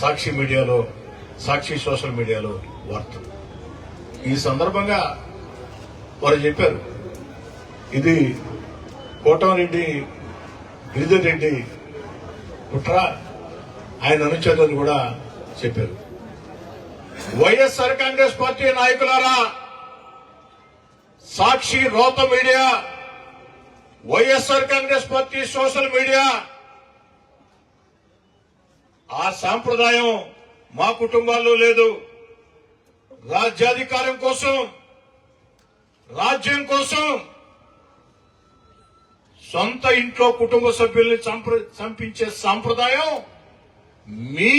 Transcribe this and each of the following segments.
సాక్షి మీడియాలో సాక్షి సోషల్ మీడియాలో వార్తలు. ఈ సందర్భంగా వారు చెప్పారు ఇది కోటమిరెడ్డి గిరిధర్ రెడ్డి కుట్ర ఆయన అనుచరులను కూడా చెప్పారు. వైఎస్ఆర్ కాంగ్రెస్ పార్టీ నాయకులారా సాక్షి రోత media YSR Congress party social media ఆ సాంప్రదాయం మా కుటుంబాల్లో లేదు. రాజ్యాధికారం కోసం రాజ్యం కోసం సొంత ఇంట్లో కుటుంబ సభ్యుల్ని చంపించే సాంప్రదాయం మీ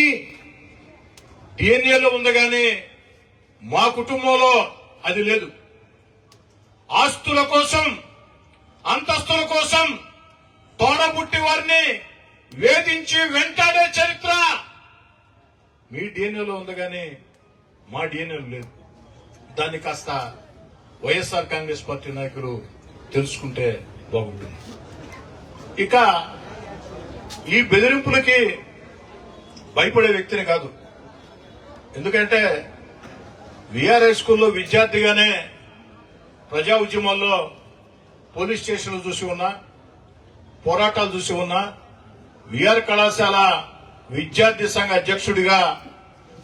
డిఎన్ఏలో ఉంది కానీ మా కుటుంబంలో అది లేదు. ఆస్తుల కోసం అంతస్తుల కోసం తోడబుట్టి వారిని వేధించి వెంటాడే చరిత్ర. మీ డిఎన్ఏలో ఉంది కానీ మా డిఎన్ఏ లేదు. దాన్ని కాస్త వైఎస్ఆర్ కాంగ్రెస్ పార్టీ నాయకులు తెలుసుకుంటే బాగుంటుంది. ఇక ఈ బెదిరింపులకి భయపడే వ్యక్తిని కాదు. ఎందుకంటే విఆర్ఐ స్కూల్లో విద్యార్థిగానే ప్రజా ఉద్యమాల్లో పోలీస్ స్టేషన్లు చూసి ఉన్నా పోరాటాలు చూసి ఉన్నా విఆర్ కళాశాల విద్యార్థి సంఘ అధ్యక్షుడిగా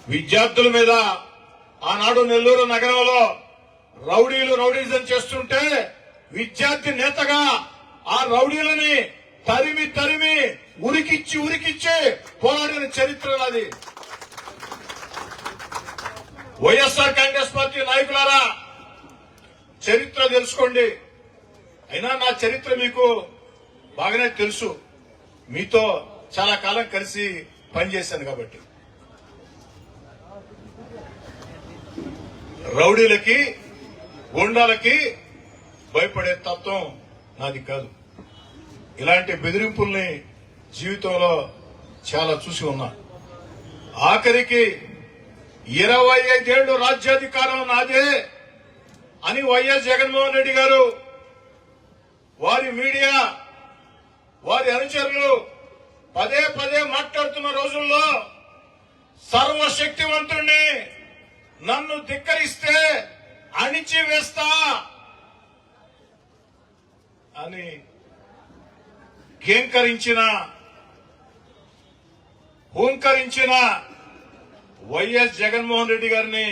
విద్యార్థుల మీద ఆనాడు నెల్లూరు నగరంలో రౌడీలు రౌడీజం చేస్తుంటే విద్యార్థి నేతగా ఆ రౌడీలని తరిమి తరిమి ఉరికిచ్చి ఉరికిచ్చి పోరాడిన చరిత్ర అది వైఎస్ఆర్ కాంగ్రెస్ పార్టీ నాయకులారా చరిత్ర తెలుసుకోండి. అయినా నా చరిత్ర మీకు బాగానే తెలుసు. మీతో చాలా కాలం కలిసి పనిచేశాను కాబట్టి. రౌడీలకి గుండాలకి భయపడే తత్వం నాది కాదు. ఇలాంటి బెదిరింపుల్ని జీవితంలో చాలా చూసి ఉన్నా. ఆఖరికి ఇరవై ఐదేళ్ళు రాజ్యాధికారం నాదే అని వైఎస్ జగన్మోహన్ రెడ్డి గారు వారి మీడియా వారి అనుచరులు పదే పదే మాట్లాడుతున్న రోజుల్లో సర్వశక్తివంతుణ్ణి నన్ను ధిక్కరిస్తే అణిచివేస్తా అని కేంకరించిన హూంకరించిన వైఎస్ జగన్మోహన్ రెడ్డి గారిని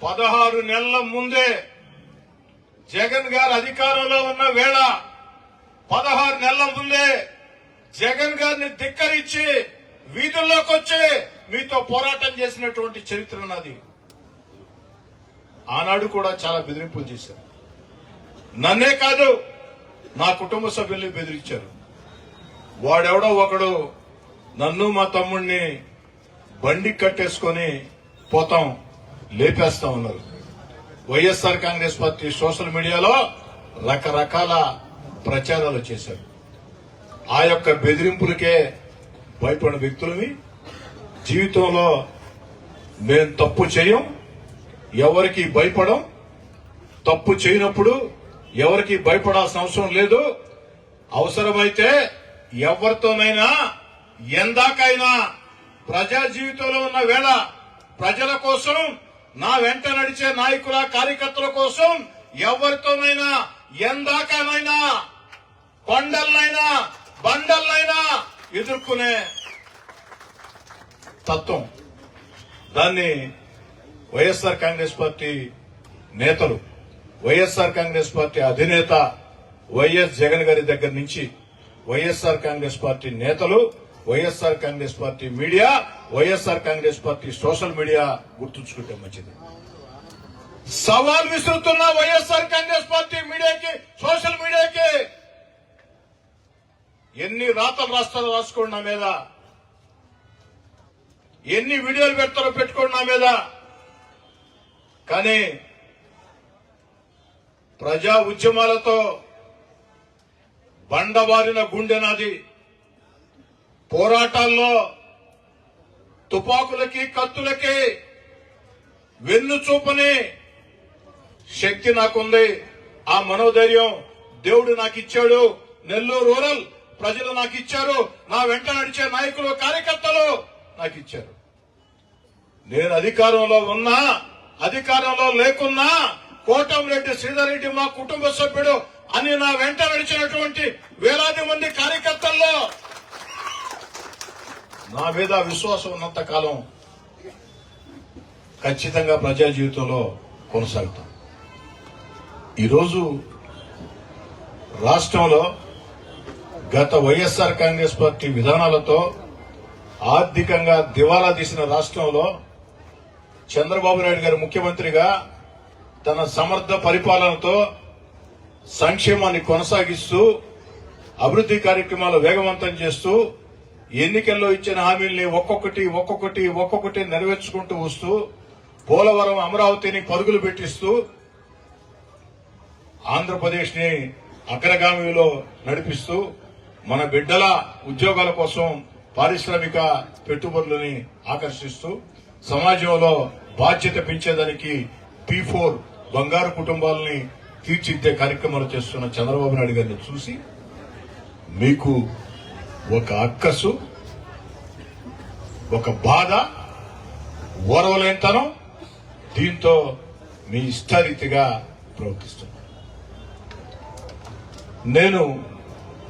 పదహారు నెలల ముందే జగన్ గారు అధికారంలో ఉన్న వేళ పదహారు నెలల ముందే జగన్ గారిని ధిక్కరించి వీధుల్లోకి వచ్చి మీతో పోరాటం చేసినటువంటి చరిత్ర నాది. ఆనాడు కూడా చాలా బెదిరింపులు చేశారు. నన్నే కాదు నా కుటుంబ సభ్యుల్ని బెదిరించారు. వాడెవడో ఒకడు నన్ను మా తమ్ముడిని బండి కట్టేసుకొని పోతాం లేపేస్తా ఉన్నారు. వైఎస్ఆర్ కాంగ్రెస్ పార్టీ సోషల్ మీడియాలో రకరకాల ప్రచారాలు చేశారు ఆ యొక్క బెదిరింపులకే భయపడిన వ్యక్తులని జీవితంలో మేము తప్పు చేయం ఎవరికి భయపడం తప్పు చేయనప్పుడు ఎవరికి భయపడాల్సిన అవసరం లేదు. అవసరమైతే ఎవరితోనైనా ఎందాకైనా ప్రజా జీవితంలో ఉన్న వేళ ప్రజల కోసం నా వెంట నడిచే నాయకుల కార్యకర్తల కోసం ఎవరితోనైనా ఎందాకనైనా కొండలైనా బండలైనా ఎదుర్కొనే తత్వం. దాన్ని వైఎస్ఆర్ కాంగ్రెస్ పార్టీ నేతలు వైఎస్ఆర్ కాంగ్రెస్ పార్టీ అధినేత వైఎస్ జగన్ గారి దగ్గర నుంచి వైఎస్ఆర్ కాంగ్రెస్ పార్టీ నేతలు YSR Congress party media YSR Congress party social media గుర్తుంచుకుంటే మంచిది. సవాల్ విసురుతున్న వైఎస్ఆర్ కాంగ్రెస్ పార్టీ మీడియాకి సోషల్ మీడియాకి ఎన్ని రాతలు రాస్తారో రాసుకోండి నా మీద. ఎన్ని వీడియోలు పెడతారో పెట్టుకోండి నా మీద. కానీ ప్రజా ఉద్యమాలతో బండబారిన గుండె నాది. పోరాటాల్లో తుపాకులకి కత్తులకి వెన్ను చూపని శక్తి నాకుంది. ఆ మనోధైర్యం దేవుడు నాకు ఇచ్చాడు నెల్లూరు రూరల్. ప్రజలు నాకు ఇచ్చారు. నా వెంట నడిచే నాయకులు కార్యకర్తలు నాకు ఇచ్చారు. నేను అధికారంలో ఉన్నా అధికారంలో లేకున్నా కోటంరెడ్డి శ్రీధర్ రెడ్డి మా కుటుంబ సభ్యుడు అని నా వెంట నడిచినటువంటి వేలాది మంది కార్యకర్తల్లో నా మీద విశ్వాసం ఉన్నంత కాలం ఖచ్చితంగా ప్రజా జీవితంలో కొనసాగుతాం. ఈరోజు రాష్ట్రంలో గత వైఎస్ఆర్ కాంగ్రెస్ పార్టీ విధానాలతో ఆర్థికంగా దివాలా తీసిన రాష్ట్రంలో చంద్రబాబు నాయుడు గారు ముఖ్యమంత్రిగా తన సమర్థ పరిపాలనతో సంక్షేమాన్ని కొనసాగిస్తూ అభివృద్ధి కార్యక్రమాలు వేగవంతం చేస్తూ ఎన్నికల్లో ఇచ్చిన హామీల్ని ఒక్కొక్కటి ఒక్కొక్కటి ఒక్కొక్కటి నెరవేర్చుకుంటూ వస్తూ పోలవరం అమరావతిని పరుగులు పెట్టిస్తూ ఆంధ్రప్రదేశ్ని అగ్రగామిలో నడిపిస్తూ మన బిడ్డల ఉద్యోగాల కోసం పారిశ్రామిక పెట్టుబడులని ఆకర్షిస్తూ సమాజంలో బాధ్యత పెంచేదానికి పీ ఫోర్ బంగారు కుటుంబాలని తీర్చిదిద్దే కార్యక్రమాలు చేస్తున్న చంద్రబాబు నాయుడు గారిని చూసి మీకు ఒక అక్కసు ఒక బాధ ఓరవలేంతనం దీంతో మీ ఇష్టారీతిగా ప్రవర్తిస్తున్నాను. నేను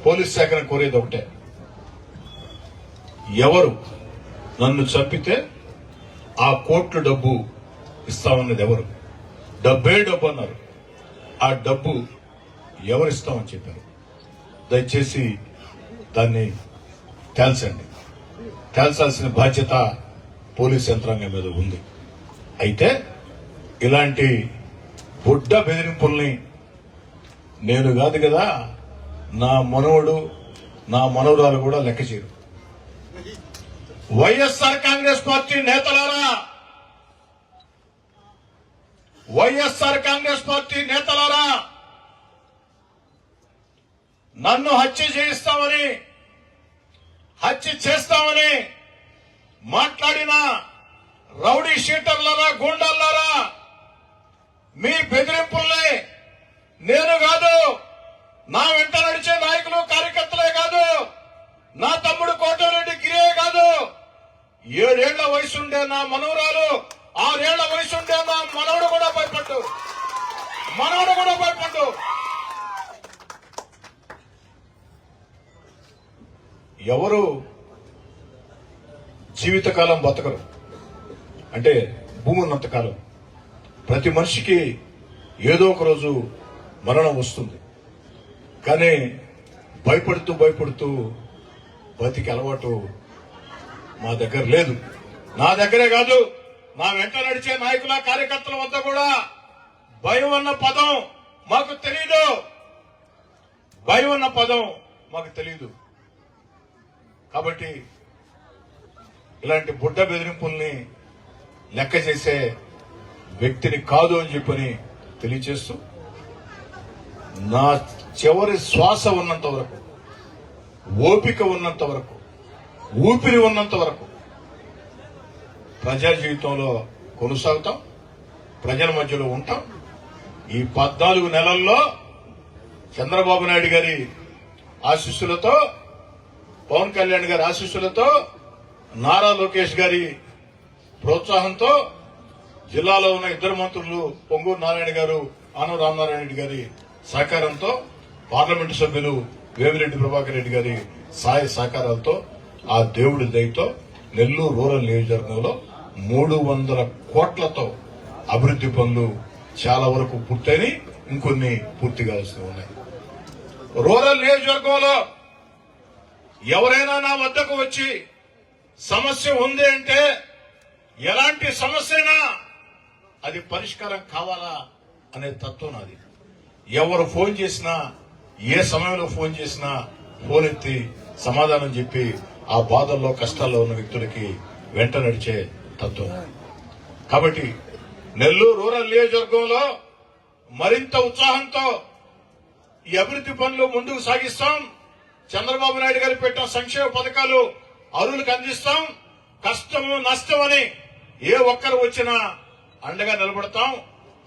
పోలీస్ శాఖను కోరేది ఒకటే. ఎవరు నన్ను చంపితే ఆ కోట్లు డబ్బు ఇస్తామన్నది ఎవరు? డబ్బే డబ్బు అన్నారు. ఆ డబ్బు ఎవరు ఇస్తామని చెప్పారు? దయచేసి దాన్ని తేల్చండి. తేల్చాల్సిన బాధ్యత పోలీస్ యంత్రాంగం మీద ఉంది. అయితే ఇలాంటి బుడ్డ బెదిరింపుల్ని నేను కాదు కదా నా మనవడు నా మనవరాలు కూడా లెక్క చేయరు. వైఎస్ఆర్ కాంగ్రెస్ పార్టీ నేతలారా? వైఎస్ఆర్ కాంగ్రెస్ పార్టీ నేతలారా? నన్ను హత్య చేయిస్తామని హత్య చేస్తామని మాట్లాడిన రౌడీ షీటర్లరా గూండాలారా మీ బెదిరింపుల్ని నేను కాదు. నా వెంట నడిచే నాయకులు కార్యకర్తలే కాదు. నా తమ్ముడు కోటరెడ్డి గిరే కాదు. ఏడేళ్ళ వయసుండే నా మనవరాలు ఆరేళ్ళ వయసుండే నా మనవడు కూడా భయపడ్డు. మనవడు కూడా భయపడ్డు. ఎవరు జీవితకాలం బతకరు? అంటే భూమి ఉన్నంతకాలం ప్రతి మనిషికి ఏదో ఒక రోజు మరణం వస్తుంది. కానీ భయపడుతూ భయపడుతూ బతికి అలవాటు మా దగ్గర లేదు. నా దగ్గరే కాదు మా వెంట నడిచే నాయకుల కార్యకర్తల వద్ద కూడా భయం అన్న పదం మాకు తెలియదు భయం అన్న పదం మాకు తెలియదు కాబట్టి ఇలాంటి బుడ్డ బెదిరింపుల్ని లెక్క చేసే వ్యక్తిని కాదు అని చెప్పని తెలియచేస్తూ నా చివరి శ్వాస ఉన్నంత వరకు ఓపిక ఉన్నంత వరకు ఊపిరి ఉన్నంత వరకు ప్రజా జీవితంలో కొనసాగుతాం ప్రజల మధ్యలో ఉంటాం. ఈ పద్నాలుగు నెలల్లో చంద్రబాబు నాయుడు గారి ఆశీస్సులతో పవన్ కళ్యాణ్ గారి ఆశీస్సులతో నారా లోకేష్ గారి ప్రోత్సాహంతో జిల్లాలో ఉన్న ఇద్దరు మంత్రులు పొంగూరు నారాయణ గారు ఆనవ రామనారాయణ రెడ్డి గారి సహకారంతో పార్లమెంటు సభ్యులు వేమిరెడ్డి ప్రభాకర్ రెడ్డి గారి సహాయ సహకారాలతో ఆ దేవుడి దయతో నెల్లూరు రూరల్ నియోజకవర్గంలో మూడు వందల కోట్లతో అభివృద్ది పనులు చాలా వరకు పూర్తయినాయి. ఇంకొన్ని పూర్తి కావాల్సి ఉన్నాయి. రూరల్ నియోజకవర్గంలో ఎవరైనా నా వద్దకు వచ్చి సమస్య ఉంది అంటే ఎలాంటి సమస్యనా అది పరిష్కారం కావాలా అనే తత్వం నాది. ఎవరు ఫోన్ చేసినా ఏ సమయంలో ఫోన్ చేసినా ఫోన్ ఎత్తి సమాధానం చెప్పి ఆ బాధల్లో కష్టాల్లో ఉన్న వ్యక్తులకి వెంట నడిచే తత్వం. కాబట్టి నెల్లూరు రూరల్ నియోజకవర్గంలో మరింత ఉత్సాహంతో ఈ అభివృద్ధి పనులు ముందుకు సాగిస్తాం. చంద్రబాబు నాయుడు గారు పెట్టిన సంక్షేమ పథకాలు అరువులకు అందిస్తాం. కష్టము నష్టం అని ఏ ఒక్కరు వచ్చినా అండగా నిలబడతాం.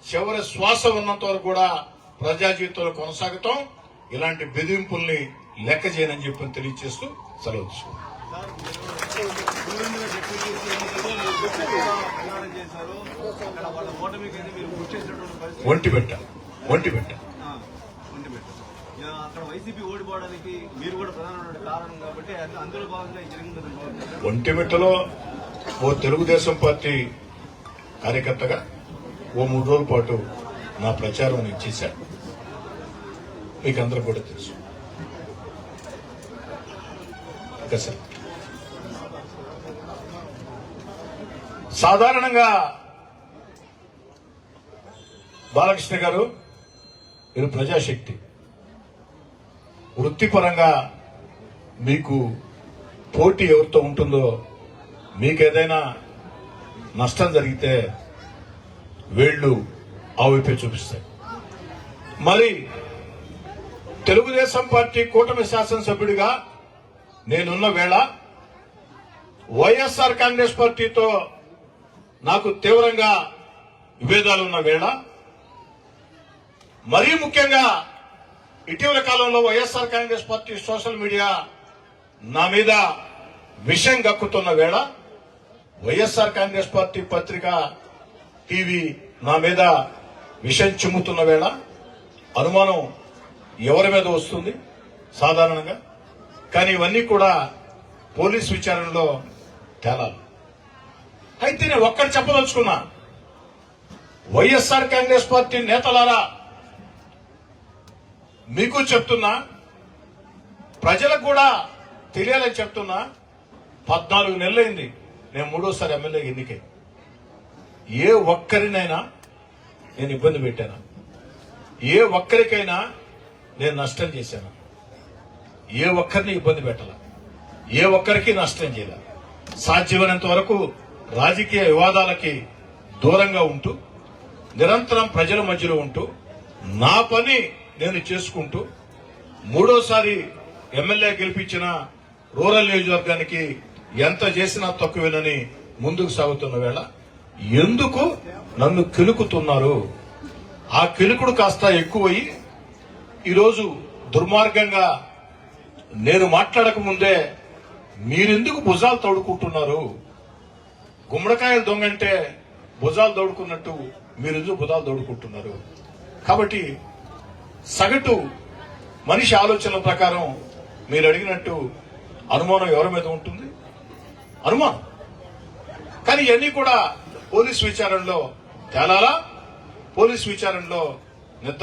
చివరి శ్వాస ఉన్నంత వరకు కూడా ప్రజా జీవితంలో కొనసాగుతాం. ఇలాంటి బెదిరింపుల్ని లెక్క చేయనని చెప్పి తెలియజేస్తూ సెలవు అక్కడ ఒంటి పెట్ట ఒంటి పెట్ట. వైసీపీ ఓడిపోవడానికి మీరు కూడా ఒంటిమిట్టలో ఓ తెలుగుదేశం పార్టీ కార్యకర్తగా ఓ మూడు రోజుల పాటు నా ప్రచారం ఇచ్చేశాను మీకు అందరూ కూడా తెలుసు. సార్. సాధారణంగా బాలకృష్ణ గారు మీరు ప్రజాశక్తి. వృత్తిపరంగా మీకు పోటీ ఎవరితో ఉంటుందో మీకు ఏదైనా నష్టం జరిగితే వేళ్ళు ఆ చూపిస్తాయి. మరి తెలుగుదేశం పార్టీ కూటమి శాసనసభ్యుడిగా నేనున్న వేళ వైఎస్ఆర్ కాంగ్రెస్ పార్టీతో నాకు తీవ్రంగా విభేదాలున్న వేళ మరీ ముఖ్యంగా ఇటీవల కాలంలో YSR Congress party social media నా మీద విషయం గక్కుతున్న వేళ వైఎస్ఆర్ కాంగ్రెస్ పార్టీ పత్రిక టీవీ నా మీద విషయం చిమ్ముతున్న వేళ అనుమానం ఎవరి మీద వస్తుంది? సాధారణంగా. కానీ ఇవన్నీ కూడా పోలీస్ విచారణలో తేలాలి. అయితే నేను ఒక్కటి చెప్పదలుచుకున్నా. వైఎస్ఆర్ కాంగ్రెస్ పార్టీ నేతలారా మీకు చెప్తున్నా ప్రజలకు కూడా తెలియాలని చెప్తున్నా పద్నాలుగు నెలలైంది నేను మూడోసారి ఎమ్మెల్యే ఎన్నికై. ఏ ఒక్కరినైనా నేను ఇబ్బంది పెట్టాను? ఏ ఒక్కరికైనా నేను నష్టం చేశాను. ఏ ఒక్కరిని ఇబ్బంది పెట్టాల. ఏ ఒక్కరికి నష్టం చేయాల. సాధ్యమైనంత వరకు రాజకీయ వివాదాలకి దూరంగా ఉంటూ నిరంతరం ప్రజల మధ్యలో ఉంటూ నా పని నేను చేసుకుంటూ మూడోసారి ఎమ్మెల్యే గెలిపించిన రూరల్ నియోజకవర్గానికి ఎంత చేసినా తక్కువేనని ముందుకు సాగుతున్న వేళ ఎందుకు నన్ను కిలుకుతున్నారు? ఆ కిలుకుడు కాస్త ఎక్కువయ్యి ఈరోజు దుర్మార్గంగా నేను మాట్లాడక ముందే మీరెందుకు భుజాలు తోడుకుంటున్నారు గుమ్మడికాయలు దొంగంటే భుజాలు తోడుకున్నట్టు మీరెందుకు భుజాలు తోడుకుంటున్నారు కాబట్టి సగటు మనిషి ఆలోచన ప్రకారం మీరు అడిగినట్టు అనుమానం ఎవరి మీద ఉంటుంది? అనుమానం. కానీ ఇవన్నీ కూడా పోలీస్ విచారణలో తేలాలా? పోలీస్ విచారణలో నిర్ధారణ